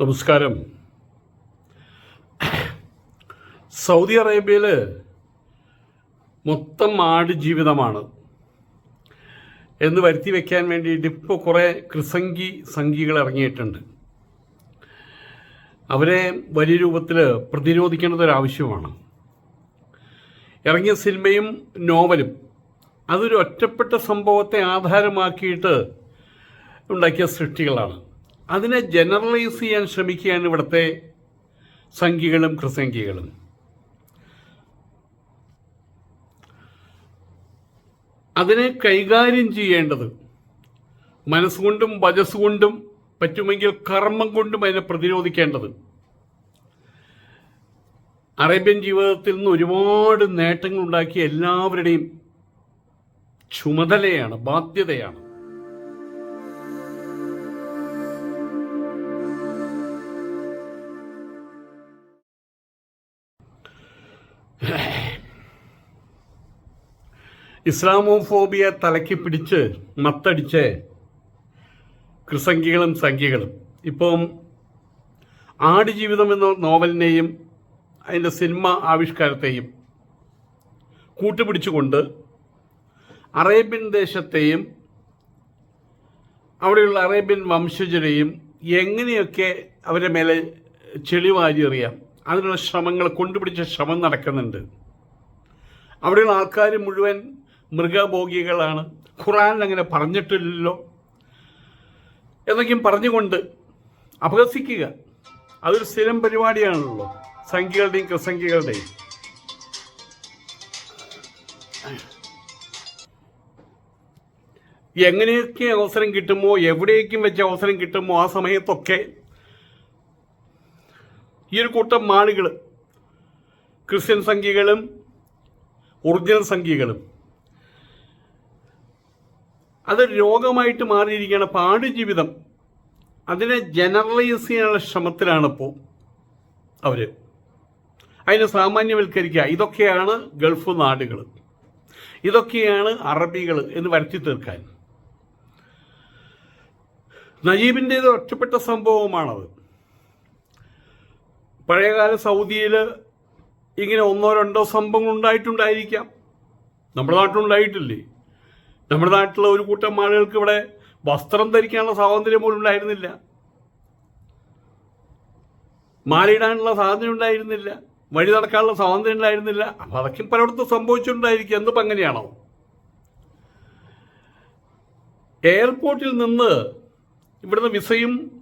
നമസ്കാരം. സൗദി അറേബ്യയിൽ മൊത്തം ആട് ജീവിതമാണ്. എന്ന് വരുത്തി വയ്ക്കാൻ വേണ്ടിയിട്ട് ഇപ്പോൾ കുറേ കൃസംഗി സംഘികൾ ഇറങ്ങിയിട്ടുണ്ട്. അവരെ വലിയ രൂപത്തിൽ പ്രതിരോധിക്കേണ്ടത് ഒരു ആവശ്യമാണ്. ഇറങ്ങിയ സിനിമയും നോവലും അതൊരു ഒറ്റപ്പെട്ട സംഭവത്തെ ആധാരമാക്കിയിട്ട് ഉണ്ടാക്കിയ സൃഷ്ടികളാണ്. അതിനെ ജനറലൈസ് ചെയ്യാൻ ശ്രമിക്കുകയാണ് ഇവിടുത്തെ സംഖ്യകളും കൃസംഖ്യകളും അതിനെ കൈകാര്യം ചെയ്യേണ്ടത് മനസ്സുകൊണ്ടും വജസ്സുകൊണ്ടും പറ്റുമെങ്കിൽ കർമ്മം കൊണ്ടും അതിനെ പ്രതിരോധിക്കേണ്ടത്. അറേബ്യൻ ജീവിതത്തിൽ നിന്ന് ഒരുപാട് നേട്ടങ്ങൾ ഉണ്ടാക്കിയ എല്ലാവരുടെയും ചുമതലയാണ് ബാധ്യതയാണ്. ഇസ്ലാമോഫോബിയ തലയ്ക്ക് പിടിച്ച് മത്തടിച്ച് കൃസംഖ്യകളും സംഖ്യകളും. ഇപ്പം ആടുജീവിതം എന്ന നോവലിനെയും അതിന്റെ സിനിമ ആവിഷ്കാരത്തെയും കൂട്ടുപിടിച്ചുകൊണ്ട് അറേബ്യൻ ദേശത്തെയും അവിടെയുള്ള അറേബ്യൻ വംശജരെയും എങ്ങനെയൊക്കെ അവരുടെ മേലെ ചെളിവാരിയെറിയാം അതിനുള്ള ശ്രമങ്ങൾ കൊണ്ടുപിടിച്ച ശ്രമം നടക്കുന്നുണ്ട്. അവിടെയുള്ള ആൾക്കാർ മുഴുവൻ മൃഗഭോഗികളാണ്. ഖുറാൻ അങ്ങനെ പറഞ്ഞിട്ടില്ലല്ലോ. എന്നൊക്കെയും പറഞ്ഞുകൊണ്ട് അപഹസിക്കുക അതൊരു സ്ഥിരം പരിപാടിയാണല്ലോ. സംഖ്യകളുടെയും കൃസംഖ്യകളുടെയും എങ്ങനെയൊക്കെ അവസരം കിട്ടുമോ എവിടേക്കും വെച്ച് അവസരം കിട്ടുമോ ആ സമയത്തൊക്കെ ഈ ഒരു കൂട്ടം ആളുകൾ ക്രിസ്ത്യൻ സംഖ്യകളും ഒറിജിനൽ സംഖ്യകളും അതൊരു രോഗമായിട്ട് മാറിയിരിക്കുകയാണ് പാട് ജീവിതം അതിനെ ജനറലൈസ് ചെയ്യാനുള്ള ശ്രമത്തിലാണ് ഇപ്പോൾ അവർ അതിനെ സാമാന്യവൽക്കരിക്കുക. ഇതൊക്കെയാണ് ഗൾഫ് നാടുകൾ ഇതൊക്കെയാണ് അറബികൾ എന്ന് വരുത്തി തീർക്കാൻ. നജീബിന്റെ ഇത് ഒറ്റപ്പെട്ട സംഭവമാണത്. പഴയകാല സൗദിയിൽ ഇങ്ങനെ ഒന്നോ രണ്ടോ സംഭവങ്ങൾ ഉണ്ടായിട്ടുണ്ടായിരിക്കാം നമ്മുടെ നാട്ടിലുണ്ടായിട്ടില്ലേ? നമ്മുടെ നാട്ടിലെ ഒരു കൂട്ടം ആളുകൾക്ക് ഇവിടെ വസ്ത്രം ധരിക്കാനുള്ള സ്വാതന്ത്ര്യം പോലും ഉണ്ടായിരുന്നില്ല. മാലയിടാനുള്ള സ്വാതന്ത്ര്യം ഉണ്ടായിരുന്നില്ല. വഴി നടക്കാനുള്ള സ്വാതന്ത്ര്യം ഉണ്ടായിരുന്നില്ല. അപ്പം അതൊക്കെ പലയിടത്തും സംഭവിച്ചിട്ടുണ്ടായിരിക്കും. എന്തിപ്പോൾ അങ്ങനെയാണോ? എയർപോർട്ടിൽ നിന്ന് ഇവിടുന്ന് വിസയും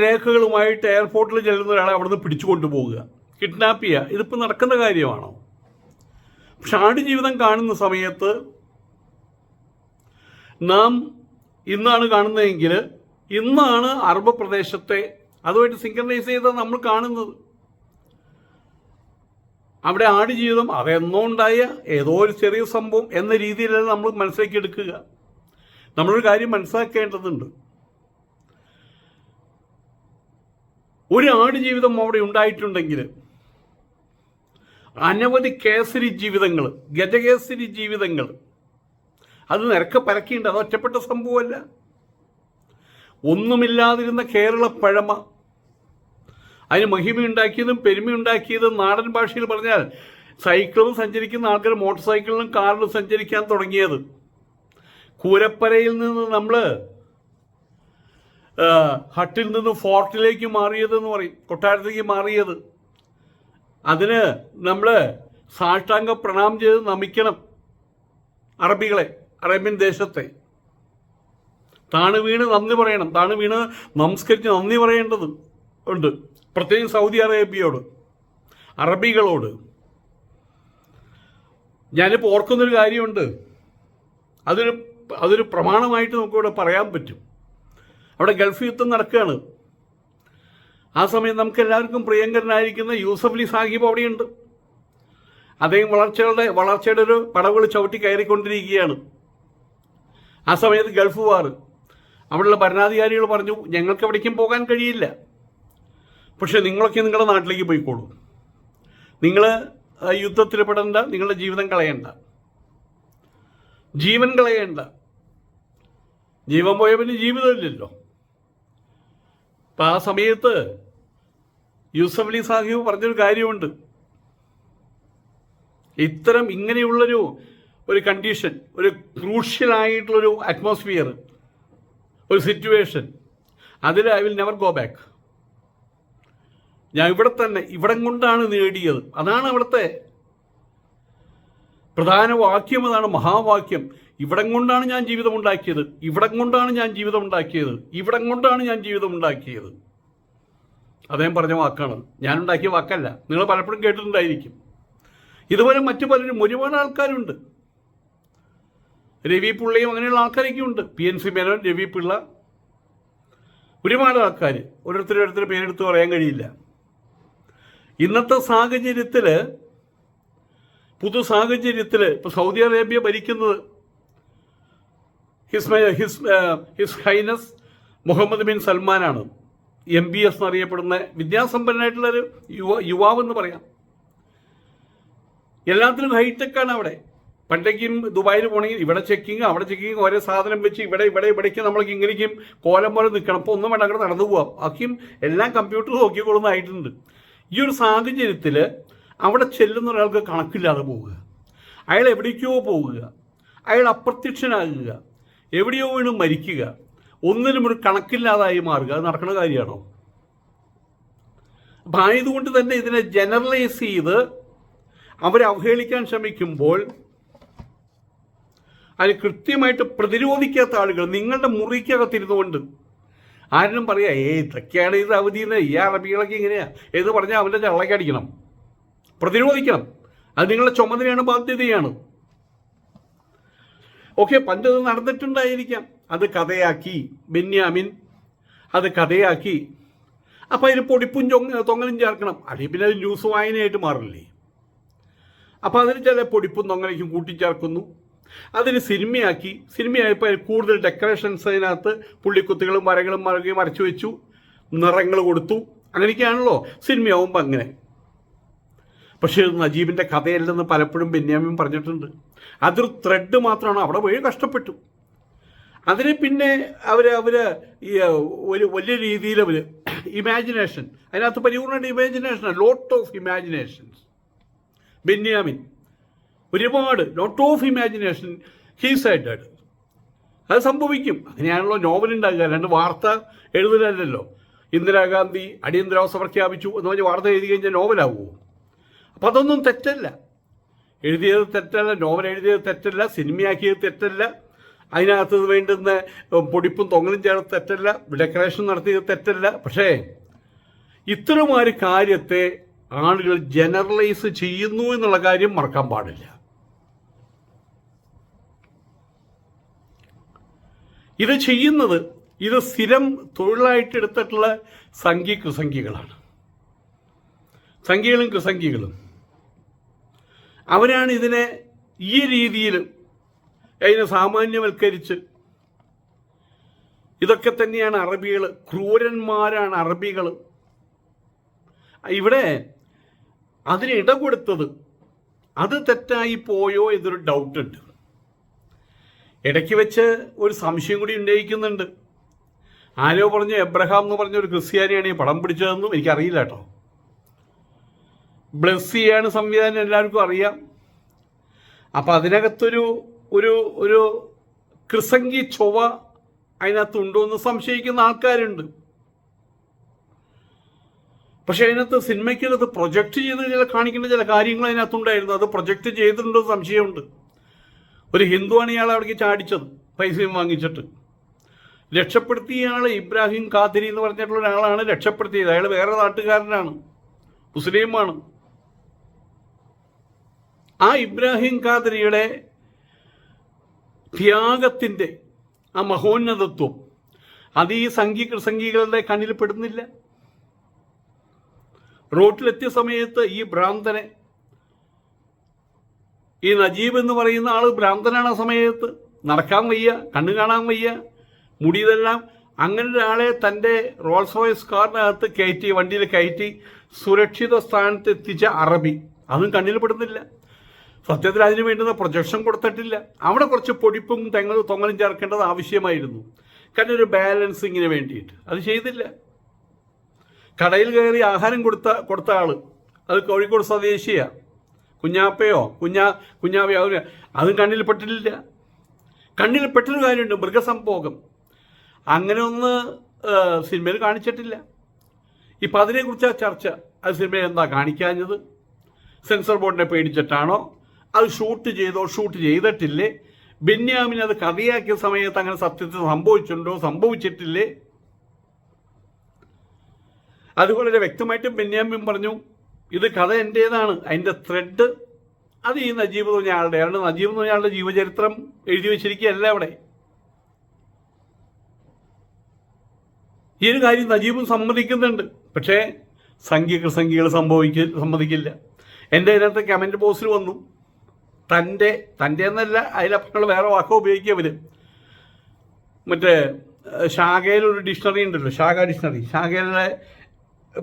രേഖകളുമായിട്ട് എയർപോർട്ടിൽ ചെല്ലുന്ന ഒരാളെ അവിടുന്ന് പിടിച്ചു കൊണ്ടുപോവുക കിഡ്നാപ്പ് ചെയ്യുക. ഇതിപ്പോൾ നടക്കുന്ന കാര്യമാണോ? ആടുജീവിതം കാണുന്ന സമയത്ത് നാം ഇന്നാണ് കാണുന്നതെങ്കിൽ ഇന്നാണ് അറബ് പ്രദേശത്തെ അതുമായിട്ട് സിങ്കർണൈസ് ചെയ്ത നമ്മൾ കാണുന്നത്. അവിടെ ആടുജീവിതം അതെന്നോ ഉണ്ടായ ഏതോ ഒരു ചെറിയ സംഭവം എന്ന രീതിയിലല്ല നമ്മൾ മനസ്സിലാക്കി എടുക്കുക. നമ്മളൊരു കാര്യം മനസ്സിലാക്കേണ്ടതുണ്ട്. ഒരു ആടുജീവിതം അവിടെ ഉണ്ടായിട്ടുണ്ടെങ്കിൽ അനവധി കേസരി ജീവിതങ്ങൾ ഗജകേസരി ജീവിതങ്ങൾ അത് നിരക്ക് പരക്കിയുണ്ട് അത് ഒറ്റപ്പെട്ട സംഭവമല്ല. ഒന്നുമില്ലാതിരുന്ന കേരള പഴമ. അതിന് മഹിമയുണ്ടാക്കിയതും പെരുമയുണ്ടാക്കിയതും നാടൻ ഭാഷയിൽ പറഞ്ഞാൽ സൈക്കിളും സഞ്ചരിക്കുന്ന ആൾക്കാർ മോട്ടോർ സൈക്കിളിലും കാറിലും സഞ്ചരിക്കാൻ തുടങ്ങിയത്. കൂരപ്പരയിൽ നിന്ന് നമ്മൾ ഹട്ടിൽ നിന്ന് ഫോർട്ടിലേക്ക് മാറിയതെന്ന് പറയും. കൊട്ടാരത്തേക്ക് മാറിയത്. അതിന് നമ്മൾ സാഷ്ടാംഗ പ്രണാം ചെയ്ത് നമിക്കണം അറബികളെ അറേബ്യൻ ദേശത്തെ. താണു വീണ് നന്ദി പറയണം. താണു വീണ് നമസ്കരിച്ച് നന്ദി പറയേണ്ടത് ഉണ്ട്. പ്രത്യേകിച്ച് സൗദി അറേബ്യയോട് അറബികളോട്. ഞാനിപ്പോൾ ഓർക്കുന്നൊരു കാര്യമുണ്ട്. അതൊരു അതൊരു പ്രമാണമായിട്ട് നമുക്കിവിടെ പറയാൻ പറ്റും. അവിടെ ഗൾഫ് യുദ്ധം നടക്കുകയാണ്. ആ സമയം നമുക്ക് എല്ലാവർക്കും പ്രിയങ്കരനായിരിക്കുന്ന യൂസഫ് അലി സാഹിബ് അവിടെയുണ്ട്. അദ്ദേഹം വളർച്ചയുടെ വളർച്ചയുടെ ഒരു പടവുകൾ ചവിട്ടി കയറിക്കൊണ്ടിരിക്കുകയാണ്. ആ സമയത്ത് ഗൾഫ് വാർ. അവിടെയുള്ള ഭരണാധികാരികൾ പറഞ്ഞു ഞങ്ങൾക്ക് എവിടേക്കും പോകാൻ കഴിയില്ല. പക്ഷേ നിങ്ങളൊക്കെ നിങ്ങളുടെ നാട്ടിലേക്ക് പോയിക്കോളൂ. നിങ്ങൾ യുദ്ധത്തിൽ പെടേണ്ട നിങ്ങളുടെ ജീവിതം കളയണ്ട. ജീവൻ കളയണ്ട. ജീവൻ പോയ പിന്നെ ജീവിതമില്ലല്ലോ. അപ്പം ആ സമയത്ത് യൂസഫ് അലി സാഹിബ് പറഞ്ഞൊരു കാര്യമുണ്ട്. ഇത്തരം ഇങ്ങനെയുള്ളൊരു ഒരു കണ്ടീഷൻ ഒരു ക്രൂഷ്യലായിട്ടുള്ളൊരു അറ്റ്മോസ്ഫിയർ ഒരു സിറ്റുവേഷൻ അതിൽ I will never go back ഞാൻ ഇവിടെ തന്നെ ഇവിടം കൊണ്ടാണ് നേടിയത്. അതാണ് അവിടുത്തെ പ്രധാന വാക്യം അതാണ് മഹാവാക്യം. ഇവിടം കൊണ്ടാണ് ഞാൻ ജീവിതം ഉണ്ടാക്കിയത് ഇവിടം കൊണ്ടാണ് ഞാൻ ജീവിതം ഉണ്ടാക്കിയത് ഇവിടം കൊണ്ടാണ് ഞാൻ ജീവിതം ഉണ്ടാക്കിയത് അദ്ദേഹം പറഞ്ഞ വാക്കാണ്. ഞാൻ ഉണ്ടാക്കിയ വാക്കല്ല. നിങ്ങൾ പലപ്പോഴും കേട്ടിട്ടുണ്ടായിരിക്കും. ഇതുപോലെ മറ്റു പലരും ഒരുപാട് ആൾക്കാരുണ്ട്. രവി പിള്ളയും അങ്ങനെയുള്ള ആൾക്കാരൊക്കെ ഉണ്ട്. P N C Menon Ravi Pillai. ഒരുപാട് ആൾക്കാർ ഓരോരുത്തരും ഓരോരുത്തർ പേരെടുത്ത് പറയാൻ കഴിയില്ല. ഇന്നത്തെ സാഹചര്യത്തിൽ പുതു സാഹചര്യത്തിൽ ഇപ്പോൾ സൗദി അറേബ്യ ഭരിക്കുന്നത് his his his highness Muhammad bin സൽമാനാണ്. M B S എന്നറിയപ്പെടുന്ന വിദ്യാസമ്പന്നനായിട്ടുള്ളൊരു യുവ യുവാവെന്ന് പറയാം. എല്ലാത്തിനും ഹൈടെക്കാണ് അവിടെ. പണ്ടേക്കും ദുബായിൽ പോകണമെങ്കിൽ ഇവിടെ ചെക്കിങ് അവിടെ ചെക്കിങ് ഓരോ സാധനം വെച്ച് ഇവിടെ ഇവിടെ ഇവിടേക്ക് നമ്മൾക്ക് ഇങ്ങനെയും കോലം പോലെ നിൽക്കണം. അപ്പോൾ ഒന്നും വേണ്ട അങ്ങനെ നടന്നു പോവാം. ആക്കിയും എല്ലാം കമ്പ്യൂട്ടർ നോക്കിക്കൊള്ളുന്നതായിട്ടുണ്ട്. ഈ ഒരു സാഹചര്യത്തിൽ അവിടെ ചെല്ലുന്ന ഒരാൾക്ക് കണക്കില്ലാതെ പോവുക. അയാൾ എവിടേക്കോ പോവുക. അയാൾ അപ്രത്യക്ഷനാകുക. എവിടെയോ വീണ് മരിക്കുക. ഒന്നിനും ഒരു കണക്കില്ലാതായി മാറുക. അത് നടക്കുന്ന കാര്യമാണോ? അപ്പം ആയതുകൊണ്ട് തന്നെ ഇതിനെ ജനറലൈസ് ചെയ്ത് അവരെ അവഹേളിക്കാൻ ശ്രമിക്കുമ്പോൾ അതിന് കൃത്യമായിട്ട് പ്രതിരോധിക്കാത്ത ആളുകൾ നിങ്ങളുടെ മുറിക്കകത്തിരുന്നുകൊണ്ട് ആരും പറയാ ഏ ഇതൊക്കെയാണ് ഇത് അവധി ഈ അറബികളൊക്കെ ഇങ്ങനെയാ. എന്ന് പറഞ്ഞാൽ അവന്റെ ചള്ളക്കടിക്കണം പ്രതിരോധിക്കണം. അത് നിങ്ങളുടെ ചുമതലയാണ് ബാധ്യതയാണ്. ഓക്കെ പണ്ട് നടന്നിട്ടുണ്ടായിരിക്കാം. അത് കഥയാക്കി ബെന്യാമിൻ അത് കഥയാക്കി. അപ്പോൾ അതിന് പൊടിപ്പും ചൊങ്ങ തൊങ്ങലും ചേർക്കണം. അല്ലെങ്കിൽ പിന്നെ അത് ന്യൂസ് വായനയായിട്ട് മാറില്ലേ? അപ്പോൾ അതിന് ചില പൊടിപ്പും തൊങ്ങലേക്കും കൂട്ടിച്ചേർക്കുന്നു. അതിന് സിനിമയാക്കി. സിനിമയായപ്പോൾ കൂടുതൽ ഡെക്കറേഷൻസ് അതിനകത്ത് പുള്ളിക്കുത്തുകളും വരകളും മറുകയും മറച്ചു വെച്ചു. നിറങ്ങൾ കൊടുത്തു. അങ്ങനെയൊക്കെയാണല്ലോ സിനിമയാവുമ്പോൾ അങ്ങനെ. പക്ഷേ നജീബിന്റെ കഥയല്ലെന്ന് പലപ്പോഴും ബെന്യാമിൻ പറഞ്ഞിട്ടുണ്ട്. അതൊരു ത്രെഡ് മാത്രമാണ്. അവിടെ പോയി കഷ്ടപ്പെട്ടു. അതിന് പിന്നെ അവർ അവർ ഈ ഒരു വലിയ രീതിയിൽ അവർ ഇമാജിനേഷൻ അതിനകത്ത് പരിപൂർണ imagination lot of imaginations Benyamin. ഒരുപാട് lot of imagination he sided അത് സംഭവിക്കും. അങ്ങനെയാണല്ലോ നോവൽ ഉണ്ടാകുക. അല്ലാണ്ട് വാർത്ത എഴുതലല്ലോ ഇന്ദിരാഗാന്ധി അടിയന്തരാവസ്ഥ പ്രഖ്യാപിച്ചു എന്ന് പറഞ്ഞ് വാർത്ത എഴുതി കഴിഞ്ഞാൽ നോവലാവുമോ അപ്പം അതൊന്നും തെറ്റല്ല. എഴുതിയത് തെറ്റല്ല നോവൽ എഴുതിയത് തെറ്റല്ല സിനിമയാക്കിയത് തെറ്റല്ല. അതിനകത്ത് വേണ്ടുന്ന പൊടിപ്പും തൊങ്ങലും ചേർത്ത് തെറ്റല്ല ഡെക്കറേഷൻ നടത്തിയത് തെറ്റല്ല. പക്ഷേ ഇത്തരമൊരു കാര്യത്തെ ആളുകൾ ജനറലൈസ് ചെയ്യുന്നു എന്നുള്ള കാര്യം മറക്കാൻ പാടില്ല. ഇത് ചെയ്യുന്നത് ഇത് സ്ഥിരം തൊഴിലായിട്ട് എടുത്തിട്ടുള്ള സംഖ്യ കൃസംഖ്യകളാണ് സംഖ്യകളും കൃസംഖ്യകളും അവരാണ് ഇതിനെ ഈ രീതിയിൽ അതിനെ സാമാന്യവൽക്കരിച്ച്. ഇതൊക്കെ തന്നെയാണ് അറബികൾ ക്രൂരന്മാരാണ് അറബികൾ ഇവിടെ അതിന് ഇട കൊടുത്തത് അത് തെറ്റായി പോയോ എന്നൊരു ഡൗട്ടുണ്ട് ഇടയ്ക്ക് വെച്ച് ഒരു സംശയം കൂടി ഉന്നയിക്കുന്നുണ്ട്. ആരോ പറഞ്ഞു എബ്രഹാം എന്ന് പറഞ്ഞ ഒരു ക്രിസ്ത്യാനിയാണ് ഈ പടം പിടിച്ചതെന്നും എനിക്കറിയില്ല കേട്ടോ. ബ്ലസ് ചെയ്യാണ് സംവിധാനം എല്ലാവർക്കും അറിയാം. അപ്പം അതിനകത്തൊരു ഒരു ഒരു ക്രിസംഗി ചൊവ അതിനകത്തുണ്ടോ എന്ന് സംശയിക്കുന്ന ആൾക്കാരുണ്ട്. പക്ഷെ അതിനകത്ത് സിനിമയ്ക്കകത്ത് പ്രൊജക്റ്റ് ചെയ്ത് ചില കാണിക്കേണ്ട ചില കാര്യങ്ങൾ അതിനകത്തുണ്ടായിരുന്നു അത് പ്രൊജക്റ്റ് ചെയ്തിട്ടുണ്ടോ സംശയമുണ്ട്. ഒരു ഹിന്ദുവാണ് ഇയാൾ അവിടേക്ക് ചാടിച്ചത് പൈസയും വാങ്ങിച്ചിട്ട്. രക്ഷപ്പെടുത്തിയ ഇബ്രാഹിം ഖാദിരി എന്ന് പറഞ്ഞിട്ടുള്ള ഒരാളാണ് രക്ഷപ്പെടുത്തിയത്. അയാൾ വേറെ നാട്ടുകാരനാണ് മുസ്ലിമാണ്. ആ ഇബ്രാഹിം ഖാദരിയുടെ ത്യാഗത്തിന്റെ ആ മഹോന്നതത്വം. അത് ഈ സംഘി സംഘികളുടെ കണ്ണിൽ പെടുന്നില്ല. റോട്ടിലെത്തിയ സമയത്ത് ഈ ഭ്രാന്തനെ ഈ നജീബ് എന്ന് പറയുന്ന ആൾ ഭ്രാന്തനാണ് ആ സമയത്ത്. നടക്കാൻ വയ്യ കണ്ണു കാണാൻ വയ്യ മുടിയതെല്ലാം. അങ്ങനെ ഒരാളെ തന്റെ റോൾസ് റോയ്സ് കാറിനകത്ത് കയറ്റി വണ്ടിയിൽ കയറ്റി സുരക്ഷിത സ്ഥാനത്ത് എത്തിച്ച അറബി. അതും കണ്ണിൽ പെടുന്നില്ല. സത്യത്തിൽ അതിന് വേണ്ടുന്ന പ്രൊജക്ഷൻ കൊടുത്തിട്ടില്ല. അവിടെ കുറച്ച് പൊടിപ്പും തെങ്ങലും തൊങ്ങലും ചേർക്കേണ്ടത് ആവശ്യമായിരുന്നു. കാരണം ഒരു ബാലൻസിങ്ങിന് വേണ്ടിയിട്ട്. അത് ചെയ്തില്ല. കടയിൽ കയറി ആഹാരം കൊടുത്ത കൊടുത്ത ആൾ. അത് കോഴിക്കോട് സ്വദേശിയാ. കുഞ്ഞാപ്പയോ കുഞ്ഞാ കുഞ്ഞാവയോ അത് അതും കണ്ണിൽ പെട്ടിട്ടില്ല. കണ്ണിൽ പെട്ടൊരു കാര്യമുണ്ട് മൃഗസംഭോഗം. അങ്ങനെ ഒന്ന് സിനിമയിൽ കാണിച്ചിട്ടില്ല. ഇപ്പം അതിനെക്കുറിച്ച് ചർച്ച. അത് സിനിമയിൽ എന്താ കാണിക്കാഞ്ഞത്? സെൻസർ ബോർഡിനെ പേടിച്ചിട്ടാണോ? അത് ഷൂട്ട് ചെയ്തോ ഷൂട്ട് ചെയ്തിട്ടില്ലേ? ബെന്യാമിന് അത് കഥയാക്കിയ സമയത്ത് അങ്ങനെ സത്യത്തിൽ സംഭവിച്ചിട്ടുണ്ടോ? സംഭവിച്ചിട്ടില്ലേ? അതുപോലെ വളരെ വ്യക്തമായിട്ട് ബെന്യാമിൻ പറഞ്ഞു ഇത് കഥ എന്റേതാണ് അതിന്റെ ത്രെഡ് അത് ഈ നജീബ് ആളുടെ അയാളുടെ നജീബ് ആളുടെ ജീവചരിത്രം എഴുതി വെച്ചിരിക്കുകയല്ല അവിടെ. ഈ ഒരു കാര്യം നജീബും സമ്മതിക്കുന്നുണ്ട് പക്ഷേ സംഖ്യകൾ സംഖ്യകൾ സംഭവിക്ക സമ്മതിക്കില്ല. എന്റെ അതിനകത്ത് കമന്റ് ബോക്സിൽ വന്നു. തന്റെ തന്റെ എന്നല്ല അതിലപ്പുറങ്ങൾ വേറെ വാക്കോ ഉപയോഗിക്കുക അവർ മറ്റേ ശാഖയിലൊരു ഡിക്ഷണറി ഉണ്ടല്ലോ ശാഖ ഡിക്ഷണറി. ശാഖയിലെ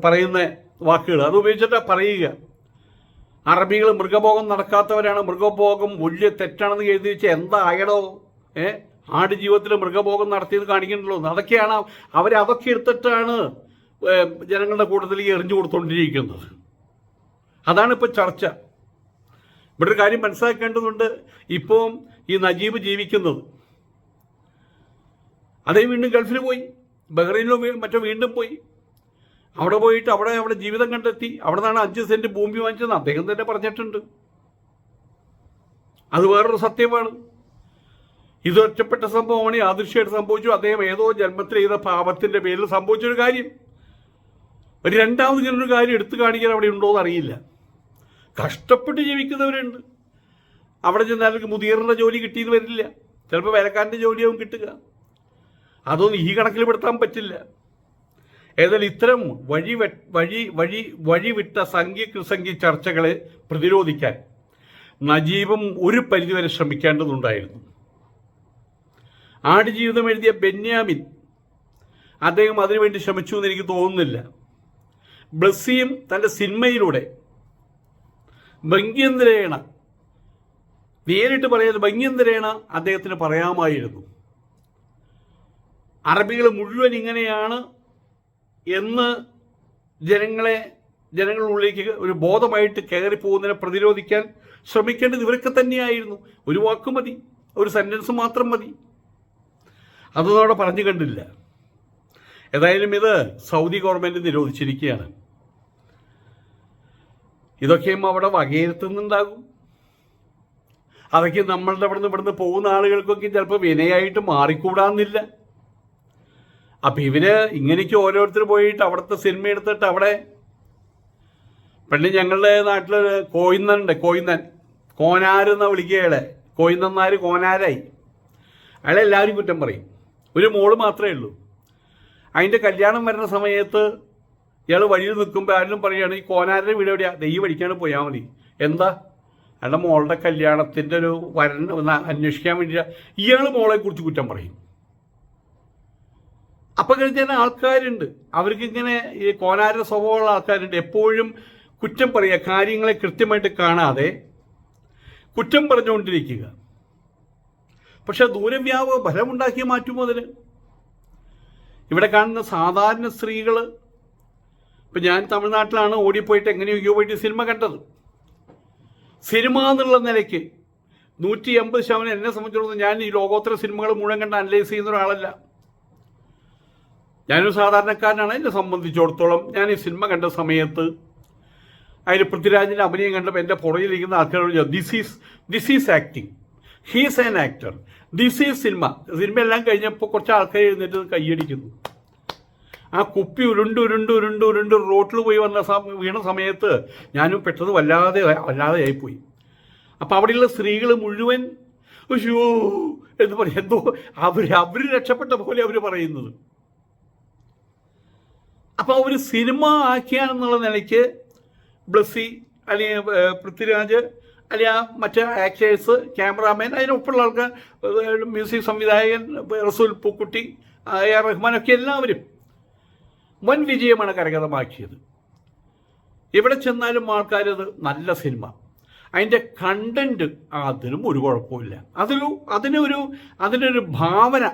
പറയുന്ന വാക്കുകൾ അത് ഉപയോഗിച്ചിട്ട് പറയുക. അറബികൾ മൃഗഭോഗം നടക്കാത്തവരാണ്. മൃഗഭോഗം വലിയ തെറ്റാണെന്ന് എഴുതി വെച്ചാൽ എന്താ അയടോ ഏ ആട് ജീവിതത്തിൽ മൃഗഭോഗം നടത്തിയത് കാണിക്കണല്ലോ അതൊക്കെയാണ് അവരതൊക്കെ എടുത്തിട്ടാണ് ജനങ്ങളുടെ കൂട്ടത്തിലേക്ക് എറിഞ്ഞു കൊടുത്തുകൊണ്ടിരിക്കുന്നത് അതാണ് ഇപ്പോൾ ചർച്ച. ഇവിടെ ഒരു കാര്യം മനസ്സിലാക്കേണ്ടതുണ്ട്. ഇപ്പോൾ ഈ നജീബ് ജീവിക്കുന്നത്. അതേ വീണ്ടും ഗൾഫിൽ പോയി. ബഹ്റൈനിലോ മറ്റോ വീണ്ടും പോയി. അവിടെ പോയിട്ട് അവിടെ അവിടെ ജീവിതം കണ്ടെത്തി. അവിടെ നിന്നാണ് അഞ്ച് സെന്റ് ഭൂമി വാങ്ങിച്ചതെന്ന് അദ്ദേഹം തന്നെ പറഞ്ഞിട്ടുണ്ട്. അത് വേറൊരു സത്യമാണ്. ഇത് ഒറ്റപ്പെട്ട സംഭവമാണ്. യാദൃശ്യമായിട്ട് സംഭവിച്ചു. അദ്ദേഹം ഏതോ ജന്മത്തിൽ ചെയ്ത പാപത്തിന്റെ പേരിൽ സംഭവിച്ചൊരു കാര്യം. ഒരു രണ്ടാമത് ഇങ്ങനൊരു കാര്യം എടുത്തു കാണിക്കാൻ അവിടെ ഉണ്ടോ എന്ന് അറിയില്ല. കഷ്ടപ്പെട്ട് ജീവിക്കുന്നവരുണ്ട്. അവിടെ ചെന്നാൽ മുതിയറിന്റെ ജോലി കിട്ടിയെന്ന് വരില്ല. ചിലപ്പോൾ വേലക്കാരന്റെ ജോലിയാവും കിട്ടുക. അതൊന്നും ഈ കണക്കിൽ പെടുത്താൻ പറ്റില്ല. ഏതായാലും ഇത്തരം വഴി വഴി വഴി വഴിവിട്ട സംഖ്യ കൃസംഖ്യ ചർച്ചകളെ പ്രതിരോധിക്കാൻ നജീബും ഒരു പരിധിവരെ ശ്രമിക്കേണ്ടതുണ്ടായിരുന്നു. ആടുജീവിതം എഴുതിയ ബെന്യാമിൻ അദ്ദേഹം അതിനുവേണ്ടി ശ്രമിച്ചു എന്ന് എനിക്ക് തോന്നുന്നില്ല. ബ്ലസ്സിയും തന്റെ സിനിമയിലൂടെ ഭംഗ്യന്തരേണ. നേരിട്ട് പറയാൻ ഭംഗ്യന്തരേണ അദ്ദേഹത്തിന് പറയാമായിരുന്നു. അറബികൾ മുഴുവൻ ഇങ്ങനെയാണ് എന്ന് ജനങ്ങളെ ജനങ്ങളുള്ളിലേക്ക് ഒരു ബോധമായിട്ട് കയറി പോകുന്നതിനെ പ്രതിരോധിക്കാൻ ശ്രമിക്കേണ്ടത് ഇവരൊക്കെ തന്നെയായിരുന്നു. ഒരു വാക്ക് മതി ഒരു സെന്റൻസ് മാത്രം മതി. അതൊന്നും അവിടെ പറഞ്ഞു കണ്ടില്ല. ഏതായാലും ഇത് സൗദി ഗവൺമെന്റ് നിരോധിച്ചിരിക്കുകയാണ്. ഇതൊക്കെയും അവിടെ വകയിരുത്തുന്നുണ്ടാകും. അതൊക്കെ നമ്മളുടെ അവിടുന്ന് ഇവിടുന്ന് പോകുന്ന ആളുകൾക്കൊക്കെ ചിലപ്പോൾ വിനയായിട്ട് മാറിക്കൂടാന്നില്ല. അപ്പം ഇവർ ഇങ്ങനെയൊക്കെ ഓരോരുത്തർ പോയിട്ട് അവിടുത്തെ സിനിമ എടുത്തിട്ട് അവിടെ പെണ്ണ് ഞങ്ങളുടെ നാട്ടിൽ കോയിന്നുണ്ട് കോയിന്നൻ. കോനാരെന്നാണ് വിളിക്കുകയാളെ കോയിന്നന്നാർ കോനാരായി. അയാളെ എല്ലാവരും കുറ്റം പറയും. ഒരു മോൾ മാത്രമേ ഉള്ളൂ. അതിന്റെ കല്യാണം വരുന്ന സമയത്ത് ഇയാൾ വഴിയിൽ നിൽക്കുമ്പോൾ ആരും പറയുകയാണ് ഈ കോനാരുടെ വീട് എവിടെയാ? ദൈവം വഴിക്കാണ് പോയാൽ മതി. എന്താ? അയാളുടെ മോളുടെ കല്യാണത്തിന്റെ ഒരു വരൻ അന്വേഷിക്കാൻ വേണ്ടിയിട്ട് ഇയാൾ മോളെ കുറിച്ച് കുറ്റം പറയും. അപ്പം കഴിഞ്ഞാൽ ആൾക്കാരുണ്ട്. അവർക്കിങ്ങനെ ഈ കോനാരുടെ സ്വഭാവമുള്ള ആൾക്കാരുണ്ട്. എപ്പോഴും കുറ്റം പറയുക കാര്യങ്ങളെ കൃത്യമായിട്ട് കാണാതെ കുറ്റം പറഞ്ഞുകൊണ്ടിരിക്കുക. പക്ഷെ ദൂരവ്യാപക ഫലമുണ്ടാക്കി മാറ്റുമോ അതിന്? ഇവിടെ കാണുന്ന സാധാരണ സ്ത്രീകൾ ഇപ്പം ഞാൻ തമിഴ്നാട്ടിലാണ് ഓടിപ്പോയിട്ട് എങ്ങനെയൊക്കെയോ പോയിട്ട് സിനിമ കണ്ടത്. സിനിമ എന്നുള്ള നിലയ്ക്ക് നൂറ്റി എൺപത് ശതമാനം എന്നെ സംബന്ധിച്ചിടത്തോളം ഞാൻ ഈ ലോകോത്തര സിനിമകൾ മുഴുവൻ കണ്ട് അനലൈസ് ചെയ്യുന്ന ഒരാളല്ല. ഞാനൊരു സാധാരണക്കാരനാണ് എന്നെ സംബന്ധിച്ചിടത്തോളം ഞാൻ ഈ സിനിമ കണ്ട സമയത്ത് അതിൽ പൃഥ്വിരാജിന്റെ അഭിനയം കണ്ടപ്പോൾ എന്റെ പുറകിലിരിക്കുന്ന ആൾക്കാരോട് this is this is acting he's an actor this is cinema cinema എല്ലാം കഴിഞ്ഞപ്പോൾ കുറച്ച് ആൾക്കാർ എഴുന്നേറ്റ് കൈയടിക്കുന്നു. ആ കുപ്പി ഉരുണ്ട് ഉരുണ്ട് ഉരുണ്ട് ഉരുണ്ട് റോട്ടിൽ പോയി വന്ന വീണ സമയത്ത് ഞാനും പെട്ടത് വല്ലാതെ വല്ലാതെ ആയിപ്പോയി. അപ്പം അവിടെയുള്ള സ്ത്രീകൾ മുഴുവൻ ഷോ എന്ന് പറയും എന്തോ അവർ അവർ രക്ഷപ്പെട്ട പോലെ അവർ പറയുന്നത്. അപ്പോൾ ഒരു സിനിമ ആക്കിയാണെന്നുള്ള നിലയ്ക്ക് ബ്ലസ്സി അല്ലെങ്കിൽ പൃഥ്വിരാജ് അല്ലെങ്കിൽ ആ മറ്റ് ആക്ടേഴ്സ് ക്യാമറാമാൻ അതിനൊപ്പമുള്ള ആൾക്കാർ മ്യൂസിക് സംവിധായകൻ റസൂൽ പൂക്കുട്ടി എ ആർ റഹ്മാനൊക്കെ എല്ലാവരും വൻ വിജയമാണ് കരകതമാക്കിയത് എവിടെ ചെന്നാലും ആൾക്കാരത് നല്ല സിനിമ. അതിന്റെ കണ്ടന്റ് അതിനും ഒരു കുഴപ്പമില്ല അതിലു അതിനൊരു അതിനൊരു ഭാവന.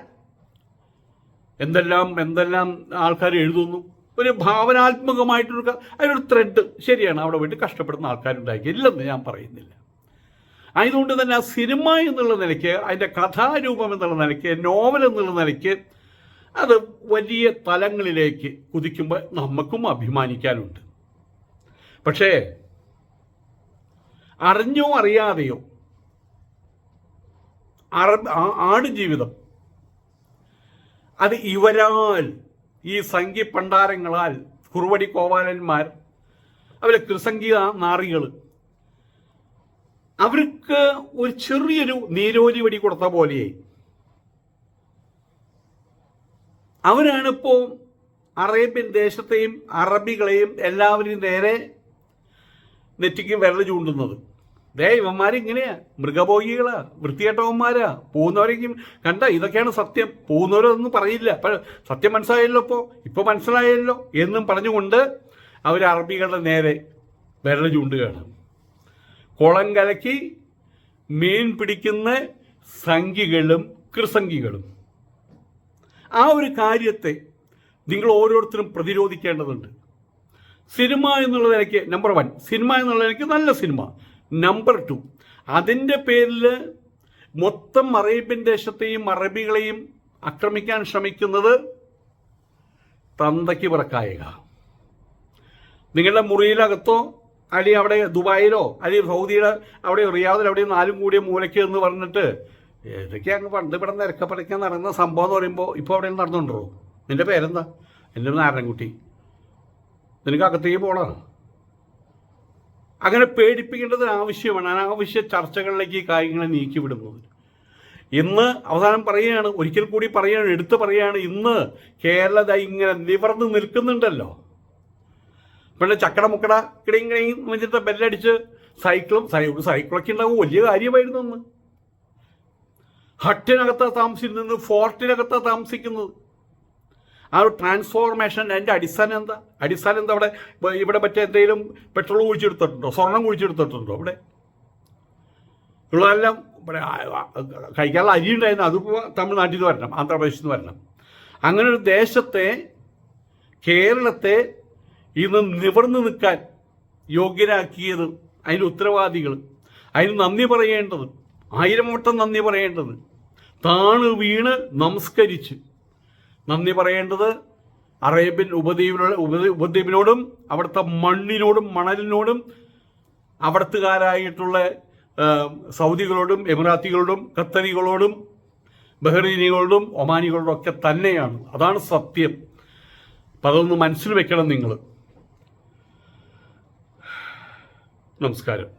എന്തെല്ലാം എന്തെല്ലാം ആൾക്കാർ എഴുതുന്നു? ഒരു ഭാവനാത്മകമായിട്ടൊരു അതിനൊരു ത്രെഡ് ശരിയാണ്. അവിടെ പോയിട്ട് കഷ്ടപ്പെടുന്ന ആൾക്കാരുണ്ടാക്കി ഇല്ലെന്ന് ഞാൻ പറയുന്നില്ല. അതുകൊണ്ട് തന്നെ ആ സിനിമ എന്നുള്ള നിലയ്ക്ക് അതിന്റെ കഥാരൂപം എന്നുള്ള നിലയ്ക്ക് നോവൽ എന്നുള്ള നിലയ്ക്ക് അത് വലിയ തലങ്ങളിലേക്ക് കുതിക്കുമ്പോൾ നമുക്കും അഭിമാനിക്കാനുണ്ട്. പക്ഷേ അറിഞ്ഞോ അറിയാതെയോ ആട് ജീവിതം അത് ഇവരാൽ ഈ സംഖ്യ പണ്ടാരങ്ങളാൽ കുറുവടി കോവാലന്മാർ അവരെ കൃസംഗീത നാറികൾ അവർക്ക് ഒരു ചെറിയൊരു നീരോലി വടി കൊടുത്ത പോലെയായി. അവരാണിപ്പോൾ അറേബ്യൻ ദേശത്തെയും അറബികളെയും എല്ലാവരെയും നേരെ നെറ്റിക്ക് വിരൽ ചൂണ്ടുന്നത്. ദേ ഇവന്മാരിങ്ങനെയാ മൃഗഭോഗികളാ വൃത്തികെട്ടവന്മാരാ പോകുന്നവരെങ്കിലും കണ്ട ഇതൊക്കെയാണ് സത്യം. പോകുന്നവരൊന്നും പറയില്ല. സത്യം മനസ്സിലായല്ലോ ഇപ്പോൾ ഇപ്പോൾ മനസ്സിലായല്ലോ എന്നും പറഞ്ഞുകൊണ്ട് അവർ അറബികളുടെ നേരെ വിരൽ ചൂണ്ടുകയാണ്. കുളം കലക്കി മീൻ പിടിക്കുന്ന സംഖികളും കൃസംഖികളും. ആ ഒരു കാര്യത്തെ നിങ്ങൾ ഓരോരുത്തരും പ്രതിരോധിക്കേണ്ടതുണ്ട്. സിനിമ എന്നുള്ളത് എനിക്ക് നമ്പർ വൺ സിനിമ എന്നുള്ളത് എനിക്ക് നല്ല സിനിമ. നമ്പർ ടു അതിന്റെ പേരിൽ മൊത്തം അറേബ്യൻ ദേശത്തെയും അറബികളെയും ആക്രമിക്കാൻ ശ്രമിക്കുന്നത് തന്തയ്ക്ക് പിറക്കായക. നിങ്ങളുടെ മുറിയിലകത്തോ അല്ലെങ്കിൽ അവിടെ ദുബായിലോ അല്ലെങ്കിൽ സൗദിയുടെ അവിടെ റിയാദിൽ അവിടെ നാലും കൂടിയ മൂലയ്ക്ക് എന്ന് പറഞ്ഞിട്ട് ഏതൊക്കെ അങ്ങ് പണ്ട് ഇവിടെ നിരക്കപ്പടയ്ക്കാൻ നടന്ന സംഭവം എന്ന് പറയുമ്പോൾ ഇപ്പോൾ അവിടെ നടന്നുണ്ടോ? നിന്റെ പേരെന്താ? എന്റെ നാരായണൻകുട്ടി. നിനക്ക് അകത്തേക്ക് പോണോ? അങ്ങനെ പേടിപ്പിക്കേണ്ടത് ആവശ്യമാണ്. അനാവശ്യ ചർച്ചകളിലേക്ക് കാര്യങ്ങളെ നീക്കി വിടുന്നത് ഇന്ന് അവസാനം പറയുകയാണ് ഒരിക്കൽ കൂടി പറയുകയാണ് എടുത്തു പറയുകയാണ് ഇന്ന് കേരളത ഇങ്ങനെ നിവർന്ന് നിൽക്കുന്നുണ്ടല്ലോ. പിന്നെ ചക്കട മുക്കട കിടയും കിടയും വെച്ചിട്ട് ബെല്ലടിച്ച് സൈക്കിളും സൈക്കിളൊക്കെ ഉണ്ടാവും. വലിയ കാര്യമായിരുന്നു അന്ന്. ഹട്ടിനകത്താ താമസിക്കുന്നത് ഫോർട്ടിനകത്താണ് താമസിക്കുന്നത്. ആ ഒരു ട്രാൻസ്ഫോർമേഷൻ അതിന്റെ അടിസ്ഥാനം എന്താ? അടിസ്ഥാനം എന്താ അവിടെ? ഇവിടെ മറ്റേ എന്തെങ്കിലും പെട്രോൾ കുഴിച്ചെടുത്തിട്ടുണ്ടോ? സ്വർണം കുഴിച്ചെടുത്തിട്ടുണ്ടോ ഇവിടെ ഉള്ളതെല്ലാം കഴിക്കാനുള്ള അരി ഉണ്ടായിരുന്നു. അതിപ്പോൾ തമിഴ്നാട്ടിൽ നിന്ന് വരണം ആന്ധ്രാപ്രദേശിൽ നിന്ന് വരണം. അങ്ങനെ ഒരു ദേശത്തെ കേരളത്തെ ഇന്ന് നിവർന്നു നിൽക്കാൻ യോഗ്യരാക്കിയത് അതിന്റെ ഉത്തരവാദികൾ അതിന് നന്ദി പറയേണ്ടത്. ആയിരം വട്ടം നന്ദി പറയേണ്ടത്. താണ് വീണ് നമസ്കരിച്ച്. നന്ദി പറയേണ്ടത് അറേബ്യൻ ഉപദ്വീപിനോട് ഉപദ്വീപിനോടും അവിടുത്തെ മണ്ണിനോടും മണലിനോടും അവിടത്തുകാരായിട്ടുള്ള സൗദികളോടും എമിറാത്തികളോടും ഖത്തറികളോടും ബഹ്റീനികളോടും ഒമാനികളോടും ഒക്കെ തന്നെയാണ്. അതാണ് സത്യം. അപ്പം അതൊന്ന് മനസ്സിൽ വെക്കണം നിങ്ങൾ നമസ്കാരം.